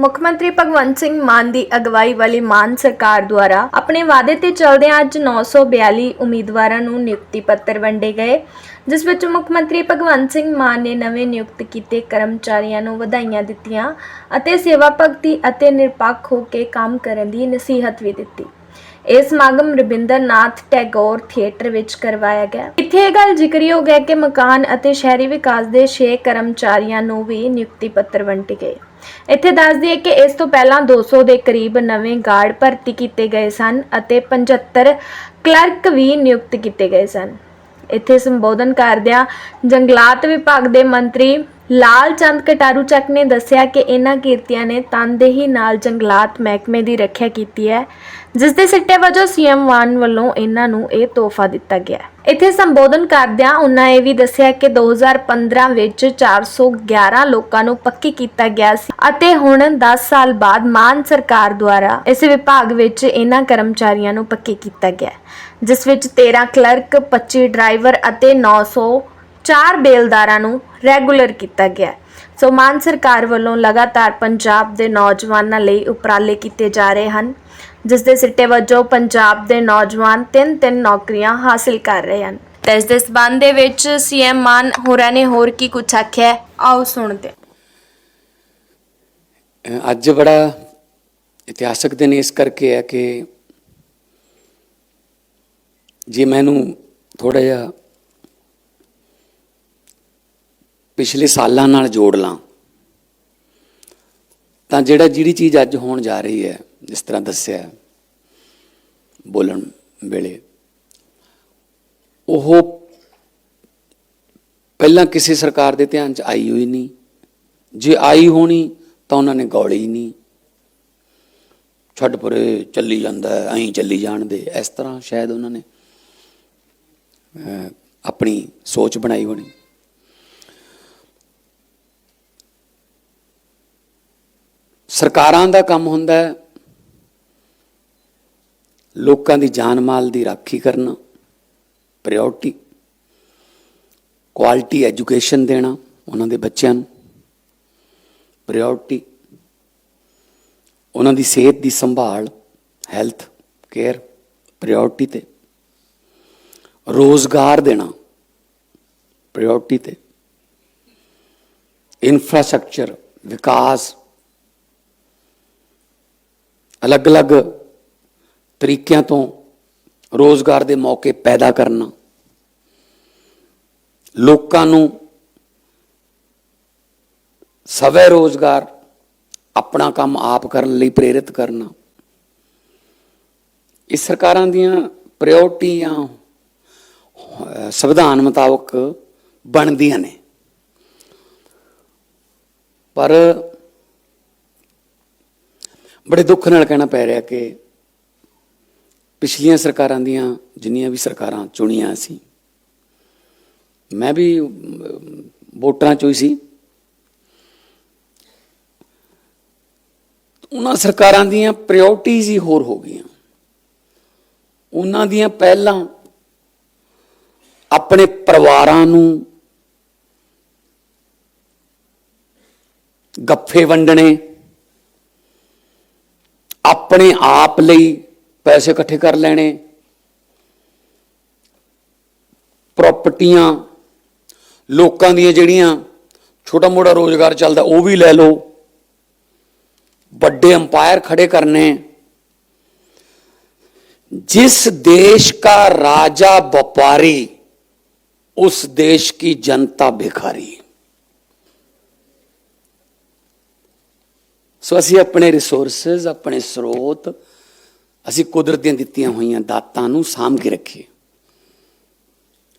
ਮੁੱਖ ਮੰਤਰੀ ਭਗਵੰਤ ਸਿੰਘ ਮਾਨ ਦੀ ਅਗਵਾਈ ਵਾਲੀ ਮਾਨ ਸਰਕਾਰ ਦੁਆਰਾ ਆਪਣੇ ਵਾਅਦੇ ਤੇ ਚੱਲਦਿਆਂ ਅੱਜ 942 ਉਮੀਦਵਾਰਾਂ ਨੂੰ ਨਿਯੁਕਤੀ ਪੱਤਰ ਵੰਡੇ ਗਏ, ਜਿਸ ਵਿੱਚ ਮੁੱਖ ਮੰਤਰੀ ਭਗਵੰਤ ਸਿੰਘ ਮਾਨ ਨੇ ਨਵੇਂ ਨਿਯੁਕਤ ਕੀਤੇ ਕਰਮਚਾਰੀਆਂ ਨੂੰ ਵਧਾਈਆਂ ਦਿੱਤੀਆਂ ਅਤੇ ਸੇਵਾ ਭਗਤੀ ਅਤੇ ਨਿਰਪੱਖ ਹੋ ਕੇ ਕੰਮ ਕਰਨ ਦੀ ਨਸੀਹਤ ਵੀ ਦਿੱਤੀ। ਇਹ ਸਮਾਗਮ ਰਵਿੰਦਰਨਾਥ ਟੈਗੋਰ ਥੀਏਟਰ ਵਿੱਚ ਕਰਵਾਇਆ ਗਿਆ। ਇੱਥੇ ਇਹ ਗੱਲ ਜ਼ਿਕਰਯੋਗ ਹੈ ਕਿ ਮਕਾਨ ਅਤੇ ਸ਼ਹਿਰੀ ਵਿਕਾਸ ਦੇ 6 ਕਰਮਚਾਰੀਆਂ ਨੂੰ ਵੀ ਨਿਯੁਕਤੀ ਪੱਤਰ ਵੰਡੇ ਗਏ। ਇੱਥੇ ਦੱਸ ਦਈਏ ਕਿ ਇਸ ਤੋਂ ਪਹਿਲਾਂ 200 ਦੇ ਕਰੀਬ ਨਵੇਂ ਗਾਰਡ ਭਰਤੀ ਕੀਤੇ ਗਏ ਸਨ ਅਤੇ 75 ਕਲਰਕ ਵੀ ਨਿਯੁਕਤ ਕੀਤੇ ਗਏ ਸਨ। ਇੱਥੇ ਸੰਬੋਧਨ ਕਰਦਿਆਂ ਜੰਗਲਾਤ ਵਿਭਾਗ ਦੇ ਮੰਤਰੀ ਲਾਲ ਚੰਦ ਕਟਾਰੂ ਚੱਕ ਨੇ ਦੱਸਿਆ ਕਿ ਇਹਨਾਂ ਕਿਰਤੀਆਂ ਨੇ ਤਨਦੇਹੀ ਨਾਲ ਜੰਗਲਾਤ ਮਹਿਕਮੇ ਦੀ ਰੱਖਿਆ ਕੀਤੀ ਹੈ, ਜਿਸ ਦੇ ਸਿੱਟੇ ਵਜੋਂ ਸੀਐਮ ਵਾਨ ਵੱਲੋਂ ਇਹਨਾਂ ਨੂੰ ਇਹ ਤੋਹਫਾ ਦਿੱਤਾ ਗਿਆ ਇੱਥੇ ਸੰਬੋਧਨ ਕਰਦਿਆਂ ਉਹਨਾਂ ਇਹ ਵੀ ਦੱਸਿਆ ਕਿ 2015 ਵਿੱਚ 411 ਲੋਕਾਂ ਨੂੰ ਪੱਕੀ ਕੀਤਾ ਗਿਆ ਸੀ ਅਤੇ ਹੁਣ 10 ਸਾਲ ਬਾਅਦ ਮਾਨ ਸਰਕਾਰ ਦੁਆਰਾ ਇਸ ਵਿਭਾਗ ਵਿੱਚ ਇਹਨਾਂ ਕਰਮਚਾਰੀਆਂ ਨੂੰ ਪੱਕੀ ਕੀਤਾ ਗਿਆ ਜਿਸ ਵਿੱਚ 13 ਕਲਰਕ 25 ਡਰਾਈਵਰ ਅਤੇ ਚਾਰ ਬੇਲਦਾਰਾਂ ਨੂੰ ਰੈਗੂਲਰ ਕੀਤਾ ਗਿਆ ਹੈ। ਸੋ ਮਾਨ ਸਰਕਾਰ ਵੱਲੋਂ ਲਗਾਤਾਰ ਪੰਜਾਬ ਦੇ ਨੌਜਵਾਨਾਂ ਲਈ ਉਪਰਾਲੇ ਕੀਤੇ ਜਾ ਰਹੇ ਹਨ, ਜਿਸ ਦੇ ਸਿੱਟੇ ਵਜੋਂ ਪੰਜਾਬ ਦੇ ਨੌਜਵਾਨ ਤਿੰਨ ਤਿੰਨ ਨੌਕਰੀਆਂ ਹਾਸਿਲ ਕਰ ਰਹੇ ਹਨ ਤੇ ਇਸ ਦੇ ਸਬੰਧ ਦੇ ਵਿੱਚ ਸੀਐਮ ਮਾਨ ਹੋਰਾਂ ਨੇ ਹੋਰ ਕੀ ਕੁਝ ਆਖਿਆ ਆਓ ਸੁਣਦੇ ਹਾਂ। ਅੱਜ ਬੜਾ ਇਤਿਹਾਸਕ ਦਿਨ ਇਸ ਕਰਕੇ ਹੈ ਕਿ ਜੇ ਮੈਨੂੰ ਥੋੜਾ ਜਿਹਾ ਪਿਛਲੇ ਸਾਲਾਂ ਨਾਲ ਜੋੜ ਲਾਂ। ਤਾਂ ਜਿਹੜਾ ਜਿਹੜੀ ਚੀਜ਼ ਅੱਜ ਹੋਣ ਜਾ ਰਹੀ ਹੈ ਜਿਸ ਤਰ੍ਹਾਂ ਦੱਸਿਆ ਬੋਲਣ ਵੇਲੇ ਉਹ ਪਹਿਲਾਂ ਕਿਸੇ ਸਰਕਾਰ ਦੇ ਧਿਆਨ 'ਚ ਆਈ ਹੋਈ ਨਹੀਂ। ਜੇ ਆਈ ਹੋਣੀ ਤਾਂ ਉਹਨਾਂ ਨੇ ਗੌਲੀ ਨਹੀਂ। ਛੱਡ ਪਰੇ ਚੱਲੀ ਜਾਂਦਾ ਹੈ, ਐਂ ਚੱਲੀ ਜਾਣ ਦੇ ਇਸ ਤਰ੍ਹਾਂ ਸ਼ਾਇਦ ਉਹਨਾਂ ਨੇ ਆਪਣੀ ਸੋਚ ਬਣਾਈ ਹੋਣੀ। ਸਰਕਾਰਾਂ ਦਾ ਕੰਮ ਹੁੰਦਾ ਹੈ। ਲੋਕਾਂ ਦੀ ਜਾਨ ਮਾਲ ਦੀ ਰਾਖੀ ਕਰਨਾ, ਪ੍ਰਾਇੋਰਟੀ, ਕੁਆਲਿਟੀ ਐਜੂਕੇਸ਼ਨ ਦੇਣਾ ਉਹਨਾਂ ਦੇ ਬੱਚਿਆਂ ਨੂੰ, ਪ੍ਰਾਇੋਰਟੀ, ਉਹਨਾਂ ਦੀ ਸਿਹਤ ਦੀ ਸੰਭਾਲ, ਹੈਲਥ, ਕੇਅਰ, ਪ੍ਰਾਇੋਰਟੀ ਤੇ, ਰੋਜ਼ਗਾਰ ਦੇਣਾ, ਪ੍ਰਾਇੋਰਟੀ ਤੇ, ਇਨਫਰਾਸਟ੍ਰਕਚਰ, ਵਿਕਾਸ ਅਲੱਗ-ਅਲੱਗ ਤਰੀਕਿਆਂ ਤੋਂ ਰੋਜ਼ਗਾਰ ਦੇ ਮੌਕੇ ਪੈਦਾ ਕਰਨਾ ਲੋਕਾਂ ਨੂੰ ਸਵੈ ਰੋਜ਼ਗਾਰ ਆਪਣਾ ਕੰਮ ਆਪ ਕਰਨ ਲਈ ਪ੍ਰੇਰਿਤ ਕਰਨਾ ਇਹ ਸਰਕਾਰਾਂ ਦੀਆਂ ਪ੍ਰਾਇੋਰਟੀਆਂ ਅਹ, ਸੰਵਿਧਾਨ ਮੁਤਾਬਕ ਬਣਦੀਆਂ ਨੇ। ਪਰ ਬੜੇ ਦੁੱਖ ਨਾਲ ਕਹਿਣਾ ਪੈ ਰਿਹਾ ਕਿ ਪਿਛਲੀਆਂ ਸਰਕਾਰਾਂ ਦੀਆਂ ਜਿੰਨੀਆਂ ਵੀ ਸਰਕਾਰਾਂ ਚੁਣੀਆਂ ਸੀ, ਮੈਂ ਵੀ ਵੋਟਰਾਂ ਚੋਂ ਹੀ ਸੀ। ਉਹਨਾਂ ਸਰਕਾਰਾਂ ਦੀਆਂ ਪ੍ਰਾਇੋਰਟੀਜ਼ ਹੀ ਹੋਰ ਹੋ ਗਈਆਂ। ਉਹਨਾਂ ਦੀਆਂ ਪਹਿਲਾਂ ਆਪਣੇ ਪਰਿਵਾਰਾਂ ਨੂੰ ਗੱਫੇ ਵੰਡਣੇ ਆਪਣੇ ਆਪ ਲਈ ਪੈਸੇ ਇਕੱਠੇ ਕਰ ਲੈਣੇ ਪ੍ਰਾਪਰਟੀਆਂ ਲੋਕਾਂ ਦੀਆਂ ਜਿਹੜੀਆਂ ਛੋਟਾ ਮੋਟਾ ਰੋਜ਼ਗਾਰ ਚੱਲਦਾ ਉਹ ਵੀ ਲੈ ਲਓ ਵੱਡੇ ਅੰਪਾਇਰ ਖੜੇ ਕਰਨੇ जिस देश का राजा व्यापारी उस देश की जनता भिखारी ਸੋ ਅਸੀਂ ਆਪਣੇ ਰਿਸੋਰਸਸ ਆਪਣੇ ਸਰੋਤ, ਅਸੀਂ ਕੁਦਰਤ ਦੀਆਂ ਦਿੱਤੀਆਂ ਹੋਈਆਂ ਦਾਤਾਂ ਨੂੰ ਸਾਂਭ ਕੇ ਰੱਖੀਏ।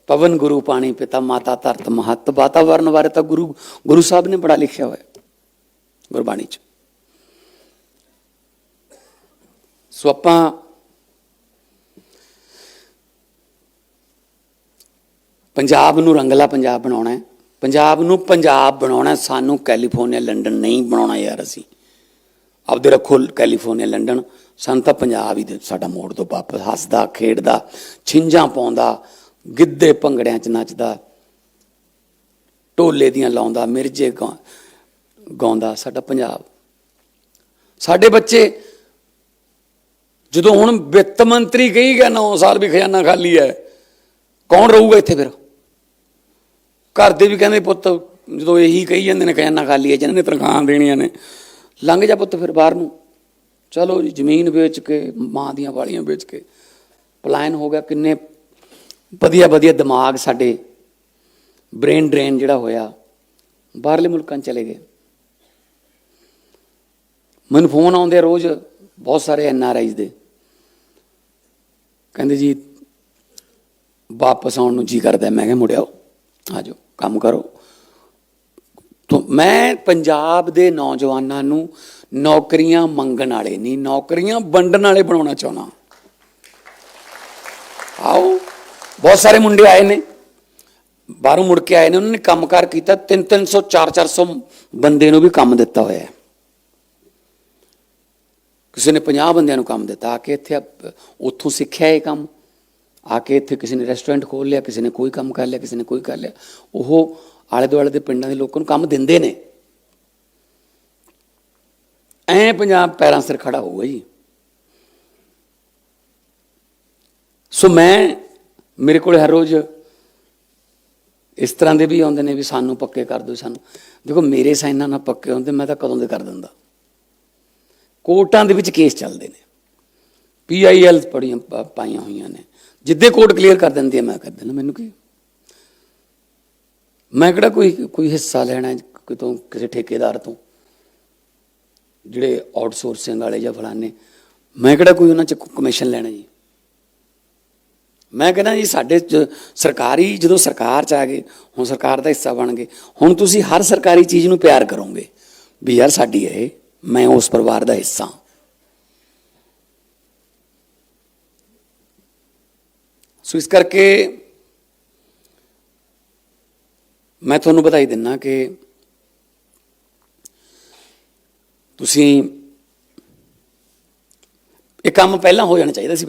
ਪਵਨ ਗੁਰੂ ਪਾਣੀ ਪਿਤਾ, ਮਾਤਾ ਧਰਤ, ਮਹੱਤ, ਵਾਤਾਵਰਨ ਬਾਰੇ ਤਾਂ ਗੁਰੂ ਗੁਰੂ ਸਾਹਿਬ ਨੇ ਬੜਾ ਲਿਖਿਆ ਹੋਇਆ ਗੁਰਬਾਣੀ ਚ। ਸੋ ਆਪਾਂ ਪੰਜਾਬ ਨੂੰ ਰੰਗਲਾ ਪੰਜਾਬ ਬਣਾਉਣਾ ਹੈ। ਪੰਜਾਬ ਨੂੰ ਪੰਜਾਬ ਬਣਾਉਣਾ ਸਾਨੂੰ ਕੈਲੀਫੋਰਨੀਆ, ਲੰਡਨ ਨਹੀਂ ਬਣਾਉਣਾ ਯਾਰ ਅਸੀਂ। ਆਪਦੇ ਰੱਖੋ ਕੈਲੀਫੋਰਨੀਆ, ਲੰਡਨ। ਸਾਨੂੰ ਤਾਂ ਪੰਜਾਬ ਹੀ ਦੇ ਸਾਡਾ ਮੋੜ ਤੋਂ ਵਾਪਸ। ਹੱਸਦਾ, ਖੇਡਦਾ, ਛਿੰਝਾਂ ਪਾਉਂਦਾ, ਗਿੱਧੇ ਭੰਗੜਿਆਂ 'ਚ ਨੱਚਦਾ, ਢੋਲੇ ਦੀਆਂ ਲਾਉਂਦਾ, ਮਿਰਜੇ ਗਾਉ- ਗਾਉਂਦਾ ਸਾਡਾ ਪੰਜਾਬ। ਸਾਡੇ ਬੱਚੇ ਜਦੋਂ ਹੁਣ ਵਿੱਤ ਮੰਤਰੀ ਕਹੀ ਗਿਆ 9 ਸਾਲ ਵੀ ਖਜ਼ਾਨਾ ਖਾਲੀ ਹੈ, ਕੌਣ ਰਹੂਗਾ ਇੱਥੇ ਫਿਰ? ਘਰ ਦੇ ਵੀ ਕਹਿੰਦੇ ਪੁੱਤ, ਜਦੋਂ ਇਹੀ ਕਹੀ ਜਾਂਦੇ ਨੇ, ਖਜ਼ਾਨਾ ਖਾਲੀ ਹੈ, ਜਿਹਨਾਂ ਨੇ ਤਨਖਾਹਾਂ ਦੇਣੀਆਂ ਨੇ। ਲੰਘ ਜਾ ਪੁੱਤ ਫਿਰ ਬਾਹਰ ਨੂੰ। ਚਲੋ ਜੀ, ਜ਼ਮੀਨ ਵੇਚ ਕੇ, ਮਾਂ ਦੀਆਂ ਵਾਲੀਆਂ ਵੇਚ ਕੇ। ਪਲਾਇਨ ਹੋ ਗਿਆ, ਕਿੰਨੇ ਵਧੀਆ ਵਧੀਆ ਦਿਮਾਗ ਸਾਡੇ ਬ੍ਰੇਨ ਡਰੇਨ ਜਿਹੜਾ ਹੋਇਆ, ਬਾਹਰਲੇ ਮੁਲਕਾਂ 'ਚ ਚਲੇ ਗਏ। ਮੈਨੂੰ ਫੋਨ ਆਉਂਦੇ ਆ ਰੋਜ਼, ਬਹੁਤ ਸਾਰੇ ਐਨ ਆਰ ਆਈਜ਼ ਦੇ। ਕਹਿੰਦੇ ਜੀ, ਵਾਪਸ ਆਉਣ ਨੂੰ ਜੀ ਕਰਦਾ। ਮੈਂ ਕਿਹਾ ਮੁੜਿਆਓ ਆ ਜਾਓ, ਕੰਮ ਕਰੋ। ਮੈਂ ਪੰਜਾਬ ਦੇ ਨੌਜਵਾਨਾਂ ਨੂੰ ਨੌਕਰੀਆਂ ਮੰਗਣ ਵਾਲੇ ਨਹੀਂ, ਨੌਕਰੀਆਂ ਵੰਡਣ ਵਾਲੇ ਬਣਾਉਣਾ ਚਾਹੁੰਦਾ ਆਓ, ਬਹੁਤ ਸਾਰੇ ਮੁੰਡੇ ਆਏ ਨੇ, ਬਾਹਰੋਂ ਮੁੜ ਕੇ ਆਏ ਨੇ, ਉਹਨਾਂ ਨੇ ਕੰਮਕਾਰ ਕੀਤਾ 3 300 4 400 ਬੰਦੇ ਨੂੰ ਵੀ ਕੰਮ ਦਿੱਤਾ ਹੋਇਆ ਹੈ। ਕਿਸੇ ਨੇ 50 ਬੰਦਿਆਂ ਨੂੰ ਕੰਮ ਦਿੱਤਾ, ਆ ਕੇ ਇੱਥੇ ਉੱਥੋਂ ਸਿੱਖਿਆ ਇਹ ਕੰਮ। ਆ ਕੇ ਇੱਥੇ ਕਿਸੇ ਨੇ ਰੈਸਟੋਰੈਂਟ ਖੋਲ ਲਿਆ, ਕਿਸੇ ਨੇ ਕੋਈ ਕੰਮ ਕਰ ਲਿਆ, ਕਿਸੇ ਨੇ ਕੋਈ ਕਰ ਲਿਆ, ਉਹ ਆਲੇ ਦੁਆਲੇ ਦੇ ਪਿੰਡਾਂ ਦੇ ਲੋਕਾਂ ਨੂੰ ਕੰਮ ਦਿੰਦੇ ਨੇ। ਐ ਪੰਜਾਬ ਪੈਰਾਂ ਸਿਰ ਖੜਾ ਹੋਊਗਾ ਜੀ। ਸੋ ਮੈਂ, ਮੇਰੇ ਕੋਲ ਹਰ ਰੋਜ਼ ਇਸ ਤਰ੍ਹਾਂ ਦੇ ਵੀ ਆਉਂਦੇ ਨੇ ਵੀ ਸਾਨੂੰ ਪੱਕੇ ਕਰ ਦਿਓ ਸਾਨੂੰ। ਦੇਖੋ ਮੇਰੇ ਸਾਈਨਾਂ ਨਾਲ ਪੱਕੇ ਹੁੰਦੇ ਮੈਂ ਤਾਂ ਕਦੋਂ ਦੇ ਕਰ ਦਿੰਦਾ। ਕੋਰਟਾਂ ਦੇ ਵਿੱਚ ਕੇਸ ਚੱਲਦੇ ਨੇ। ਪੀਆਈਐਲ ਪੜੀਆਂ ਪਾ- ਪਾਈਆਂ ਹੋਈਆਂ ਨੇ। ਜਿੱਦੇ ਕੋਡ ਕਲੀਅਰ ਕਰ ਦਿੰਦੀ ਹੈ ਮੈਂ ਕਰ ਦਿੰਦਾ। ਮੈਨੂੰ ਕੀ? ਮੈਂ ਕਿਹੜਾ ਕੋਈ ਕੋਈ ਹਿੱਸਾ ਲੈਣਾ ਕਿਤੋਂ ਕਿਸੇ ਠੇਕੇਦਾਰ ਤੋਂ? ਜਿਹੜੇ ਆਊਟਸੋਰਸਿੰਗ ਵਾਲੇ ਜਾਂ ਫਲਾਣੇ। ਮੈਂ ਕਿਹੜਾ ਕੋਈ ਉਹਨਾਂ ਚ ਕਮਿਸ਼ਨ ਲੈਣਾ ਜੀ? ਮੈਂ ਕਹਿੰਦਾ ਜੀ ਸਾਡੇ ਸਰਕਾਰੀ ਜਦੋਂ ਸਰਕਾਰ ਚ ਆ ਗਏ ਹੁਣ ਸਰਕਾਰ ਦਾ ਹਿੱਸਾ ਬਣ ਗਏ। ਹੁਣ ਤੁਸੀਂ ਹਰ ਸਰਕਾਰੀ ਚੀਜ਼ ਨੂੰ ਪਿਆਰ ਕਰੋਗੇ। ਵੀ ਯਾਰ ਸਾਡੀ ਹੈ ਇਹ, ਮੈਂ ਉਸ ਪਰਿਵਾਰ ਦਾ ਹਿੱਸਾ ਸੋ ਇਸ ਕਰਕੇ ਮੈਂ ਤੁਹਾਨੂੰ ਵਧਾਈ ਦਿੰਨਾ ਕਿ ਤੁਸੀਂ ਇਹ ਕੰਮ ਪਹਿਲਾਂ ਹੋ ਜਾਣਾ ਚਾਹੀਦਾ ਸੀ